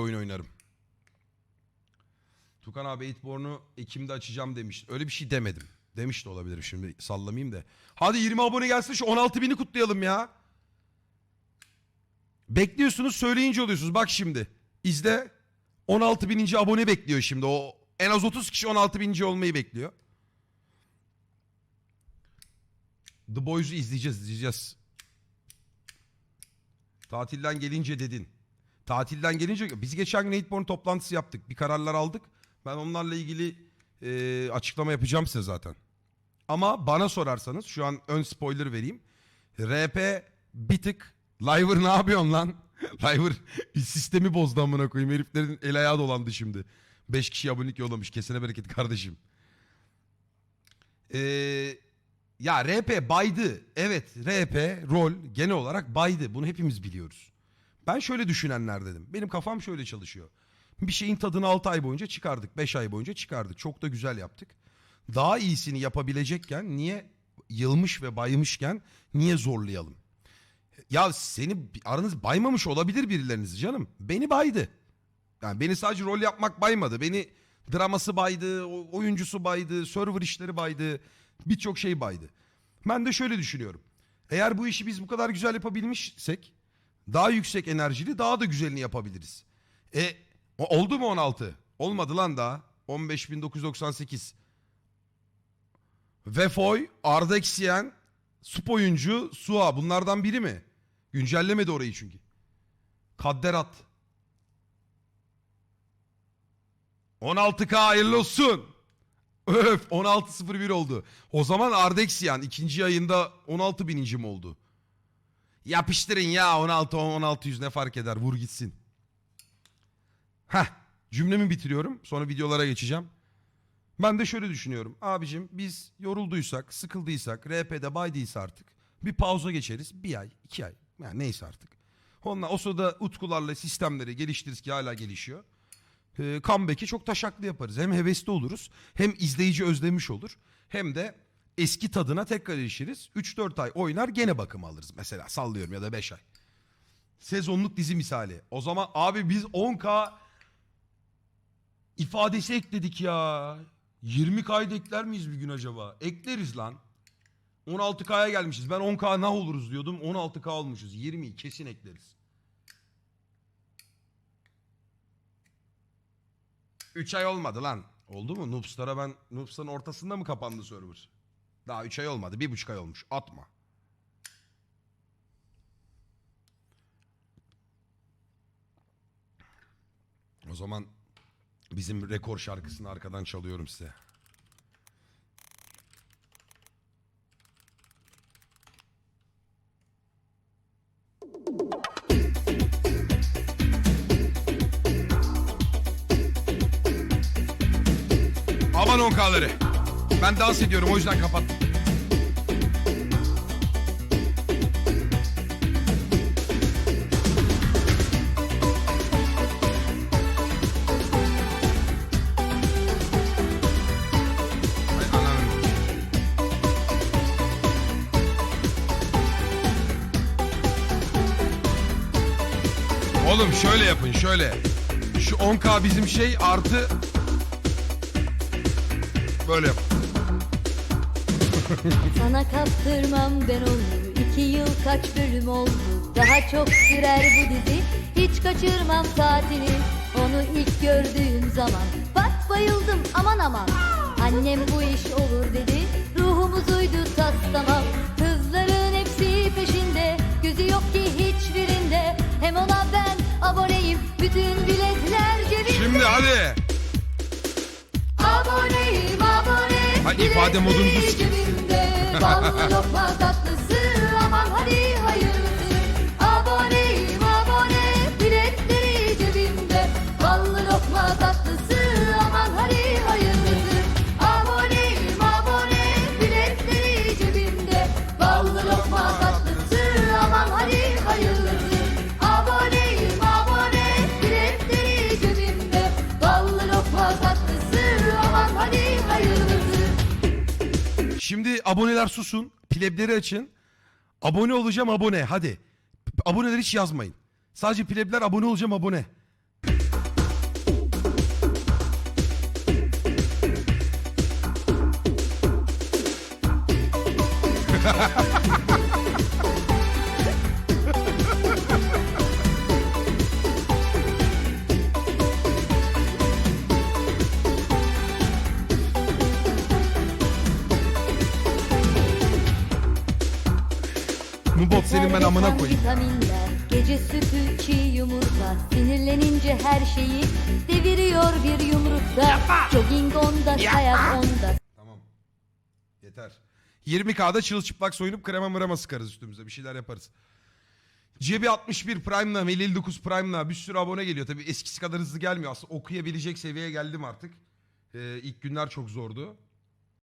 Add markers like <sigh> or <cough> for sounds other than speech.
oyun oynarım. Tukan abi Eightborn'u Ekim'de açacağım demiş. Öyle bir şey demedim. Demiş de olabilirim şimdi sallamayayım da. Hadi 20 abone gelsin şu 16 bini kutlayalım ya. Bekliyorsunuz söyleyince oluyorsunuz. Bak şimdi izle 16 bininci abone bekliyor şimdi. O en az 30 kişi 16 bininci olmayı bekliyor. The Boys'u izleyeceğiz izleyeceğiz. Tatilden gelince dedin. Tatilden gelince biz geçen gün Eightborn toplantısı yaptık. Bir kararlar aldık. Ben onlarla ilgili e, açıklama yapacağım size zaten. Ama bana sorarsanız şu an ön spoiler vereyim. RP bir tık Liver ne yapıyorsun lan? <laughs> Liver sistemi bozdu amına koyayım. Heriflerin el ayağı dolandı şimdi. 5 kişi abonelik yollamış. Kesene bereket kardeşim. Eee ya RP baydı. Evet RP rol genel olarak baydı. Bunu hepimiz biliyoruz. Ben şöyle düşünenler dedim. Benim kafam şöyle çalışıyor. Bir şeyin tadını 6 ay boyunca çıkardık. 5 ay boyunca çıkardık. Çok da güzel yaptık. Daha iyisini yapabilecekken niye yılmış ve baymışken niye zorlayalım? Ya seni aranız baymamış olabilir birileriniz canım. Beni baydı. Yani beni sadece rol yapmak baymadı. Beni draması baydı, oyuncusu baydı, server işleri baydı. Birçok şey baydı. Ben de şöyle düşünüyorum. Eğer bu işi biz bu kadar güzel yapabilmişsek daha yüksek enerjili daha da güzelini yapabiliriz. E oldu mu 16? Olmadı lan daha. 15.998. Vefoy, Ardexiyen, Sup oyuncu, Sua bunlardan biri mi? Güncellemedi orayı çünkü. Kadderat. 16K hayırlı olsun. Öf 16.01 oldu. O zaman Ardexian ikinci ayında 16 bininci mi oldu? Yapıştırın ya 16 16 yüz ne fark eder vur gitsin. Heh cümlemi bitiriyorum sonra videolara geçeceğim. Ben de şöyle düşünüyorum. Abicim biz yorulduysak, sıkıldıysak, RP'de baydıysa artık bir pauza geçeriz. Bir ay, iki ay. Yani neyse artık. Onunla, o sırada utkularla sistemleri geliştiririz ki hala gelişiyor. Ee, comeback'i çok taşaklı yaparız. Hem hevesli oluruz, hem izleyici özlemiş olur. Hem de eski tadına tekrar erişiriz. 3-4 ay oynar gene bakım alırız mesela sallıyorum ya da 5 ay. Sezonluk dizi misali. O zaman abi biz 10K ifadesi ekledik ya. 20 kayda ekler miyiz bir gün acaba? Ekleriz lan. 16K'ya gelmişiz. Ben 10K ne oluruz diyordum. 16K olmuşuz. 20'yi kesin ekleriz. 3 ay olmadı lan. Oldu mu? Noobstar'a ben Noobstar'ın ortasında mı kapandı server? Daha 3 ay olmadı. 1,5 ay olmuş. Atma. O zaman bizim rekor şarkısını arkadan çalıyorum size. Aman onkaları. Ben dans ediyorum o yüzden kapattım. Oğlum şöyle yapın şöyle. Şu 10k bizim şey artı böyle yap. Sana kaptırmam ben onu. İki yıl kaç bölüm oldu? Daha çok sürer bu dizi. Hiç kaçırmam saatini Onu ilk gördüğüm zaman Bak bayıldım aman aman. Annem bu iş olur dedi. Ruhumuz uydu tas Bütün biletler cebimde Şimdi hadi. Aboneyim abone Ha, ifade modunuzu cebimde. Ballı <laughs> lokma aboneler susun. Plebleri açın. Abone olacağım abone hadi. Aboneler hiç yazmayın. Sadece plebler abone olacağım abone. <laughs> senin ben amına koyayım. Vitaminler, gece sütü, çiğ yumurta Sinirlenince her şeyi deviriyor bir yumrukta Jogging onda, kayak onda Tamam. Yeter. 20K'da çırılçıplak soyunup krema mırama sıkarız üstümüze. Bir şeyler yaparız. Cebi 61 Prime'la, Melih 59 Prime'la bir sürü abone geliyor. Tabii eskisi kadar hızlı gelmiyor. Aslında okuyabilecek seviyeye geldim artık. Ee, ilk günler çok zordu.